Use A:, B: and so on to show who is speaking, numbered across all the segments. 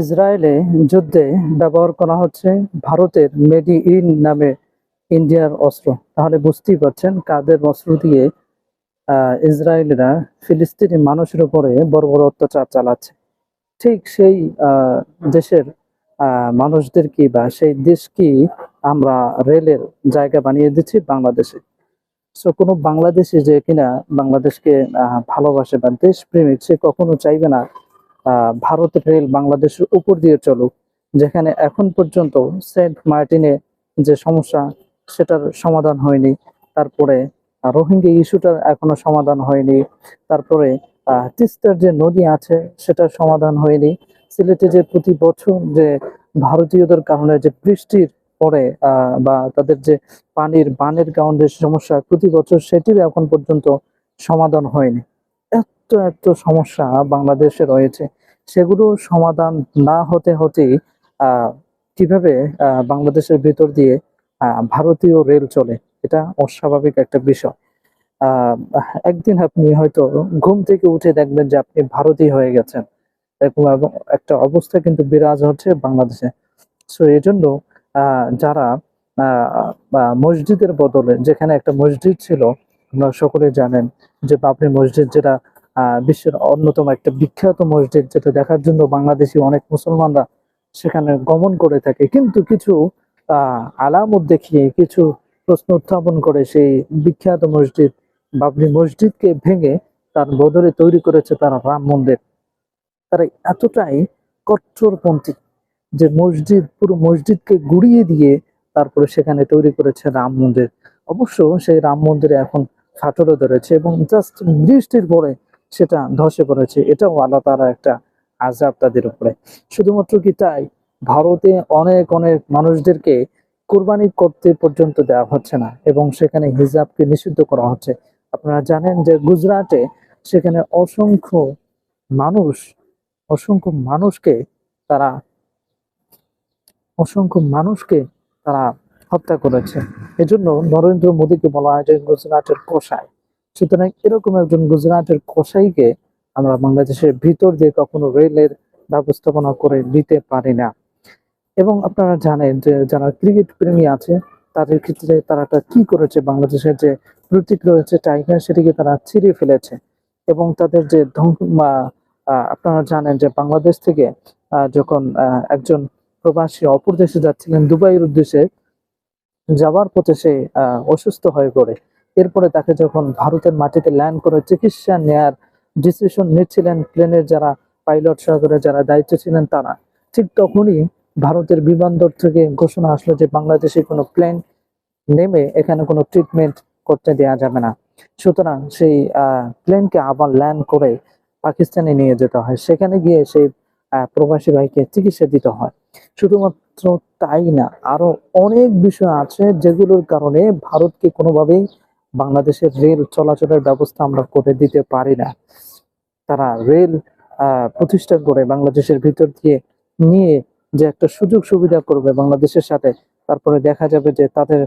A: ইসরায়েলে যুদ্ধে ব্যবহার করা হচ্ছে ভারতের মেডি ইন নামে ইন্ডিয়ার অস্ত্র। তাহলে বুঝতেই পারছেন কাদের অস্ত্র দিয়ে ইসরায়েলিরা ফিলিস্তিনি মানুষের উপরে বড় বড় অত্যাচার চালাচ্ছে। ঠিক সেই দেশের আহ, মানুষদেরকে বা সেই দেশ কি আমরা রেলের জায়গা বানিয়ে দিচ্ছি? বাংলাদেশে। সো কোনো বাংলাদেশি যে কিনা বাংলাদেশকে ভালোবাসে বা দেশপ্রেমিক সে কখনো চাইবে না ভারতের রেল বাংলাদেশের উপর দিয়ে চলুক, যেখানে এখন পর্যন্ত সেন্ট মার্টিনে যে সমস্যা, সেটার সমাধান হয়নি। তারপরে রোহিঙ্গা ইস্যুটার এখনও সমাধান হয়নি। তারপরে তিস্তার যে নদী আছে, সেটার সমাধান হয়নি। সিলেটে যে প্রতি বছর যে ভারতীয়দের কারণে যে বৃষ্টির পরে বা তাদের যে পানির বানের কারণে সমস্যা, প্রতি বছর সেটির এখন পর্যন্ত সমাধান হয়নি। এত এত সমস্যা বাংলাদেশে রয়েছে। সেগুলো সমাধান না হতে হতে কীভাবে বাংলাদেশের ভিতর দিয়ে ভারতীয় রেল চলে? এটা অস্বাভাবিক একটা বিষয়। একদিন আপনি হয়তো ঘুম থেকে উঠে দেখবেন যে আপনি ভারতীয় হয়ে গেছেন। এরকম একটা অবস্থা কিন্তু বিরাজ হচ্ছে বাংলাদেশে। সো এই জন্য যারা মসজিদের বদলে, যেখানে একটা মসজিদ ছিল, আপনারা সকলে জানেন যে বাবরি মসজিদ যেটা বিশ্বের অন্যতম একটা বিখ্যাত মসজিদ, যেটা দেখার জন্য বাংলাদেশি অনেক মুসলমানরা সেখানে গমন করে থাকে। কিন্তু কিছু, আহ, আলামত দেখিয়ে, কিছু প্রশ্ন উত্থাপন করে সেই বিখ্যাত মসজিদ, বাবরি মসজিদকে ভেঙে তার বদলে তৈরি করেছে তারা রাম মন্দির। তারা এতটাই কট্টরপন্থী যে মসজিদ, পুরো মসজিদকে গুড়িয়ে দিয়ে তারপরে সেখানে তৈরি করেছে রাম মন্দির। অবশ্য সেই রাম মন্দিরে এখন ফাটলও ধরেছে এবং জাস্ট বৃষ্টির পরে সেটা ধসে পড়েছে এটাও আল্লাহ তারা একটা আজাব তাদের উপরে। শুধুমাত্র কি তাই? ভারতে অনেক অনেক মানুষদেরকে কোরবানি করতে পর্যন্ত দেওয়া হচ্ছে না এবং সেখানে হিজাবকে নিষিদ্ধ করা হচ্ছে। আপনারা জানেন যে গুজরাটে সেখানে অসংখ্য মানুষ, অসংখ্য মানুষকে তারা, অসংখ্য মানুষকে তারা হত্যা করেছে। এজন্য নরেন্দ্র মোদীকে বলা হয় যে গুজরাটের কসাই। সুতরাং এরকম একজন গুজরাটের কসাইকে আমরা বাংলাদেশের ভিতর দিয়ে কখনো রেলের ব্যবস্থাপনা করে দিতে পারি না। এবং আপনারা জানেন যে যারা ক্রিকেট প্রেমী আছে, তাদের ক্ষেত্রে তারা কি করেছে? বাংলাদেশের যে প্রতীক রয়েছে টাইগার, সেটিকে তারা ছিঁড়ে ফেলেছে। এবং তাদের যে আপনারা জানেন যে বাংলাদেশ থেকে যখন একজন প্রবাসী অপর দেশে যাচ্ছিলেন, দুবাইয়ের উদ্দেশ্যে যাওয়ার পথে সে অসুস্থ হয়ে পড়ে। এরপরে তাকে যখন ভারতের মাটিতে ল্যান্ড করে চিকিৎসা নেয়ার ডিসিশন নিচ্ছিলেন প্লেনের যারা পাইলট সহকারে যারা দায়িত্ব ছিলেন তারা, ঠিক তখনই ভারতের বিমানবন্দর থেকে ঘোষণা আসলো যে বাংলাদেশে কোনো প্লেন নেমে এখানে কোনো ট্রিটমেন্ট করতে দেওয়া যাবে না। সুতরাং সেই প্লেনকে আবার ল্যান্ড করে পাকিস্তানে নিয়ে যেতে হয়। সেখানে গিয়ে সেই প্রবাসী ভাইকে চিকিৎসা দিতে হয়। শুধুমাত্র তাই না, আরও অনেক বিষয় আছে যেগুলোর কারণে ভারতকে কোনোভাবেই বাংলাদেশের রেল চলাচলের ব্যবস্থা আমরা করে দিতে পারি না। তারা রেল প্রতিষ্ঠা করে বাংলাদেশের ভিতর দিয়ে নিয়ে যে একটা সুযোগ সুবিধা করবে বাংলাদেশের সাথে, তারপরে দেখা যাবে যে তাদের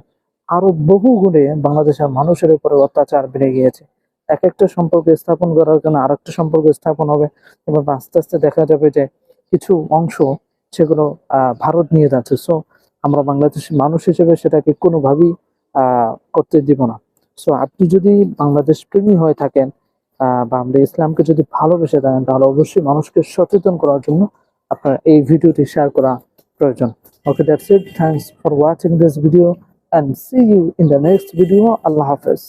A: আরও বহু গুণে বাংলাদেশের মানুষের উপরে অত্যাচার বেড়ে গিয়েছে। এক একটা সম্পর্ক স্থাপন করার জন্য আর একটা সম্পর্ক স্থাপন হবে এবং আস্তে আস্তে দেখা যাবে যে কিছু অংশ সেগুলো ভারত নিয়ে যাচ্ছে। সো আমরা বাংলাদেশের মানুষ হিসেবে সেটাকে কোনোভাবেই করতে দিব না। সো আপনি যদি বাংলাদেশ প্রেমী হয়ে থাকেন বা আমরা ইসলামকে যদি ভালোবেসে থাকেন, তাহলে অবশ্যই মানুষকে সচেতন করার জন্য আপনার এই ভিডিওটি শেয়ার করা প্রয়োজন। Okay that's it thanks for watching this video and see you in the next video Allah Hafiz.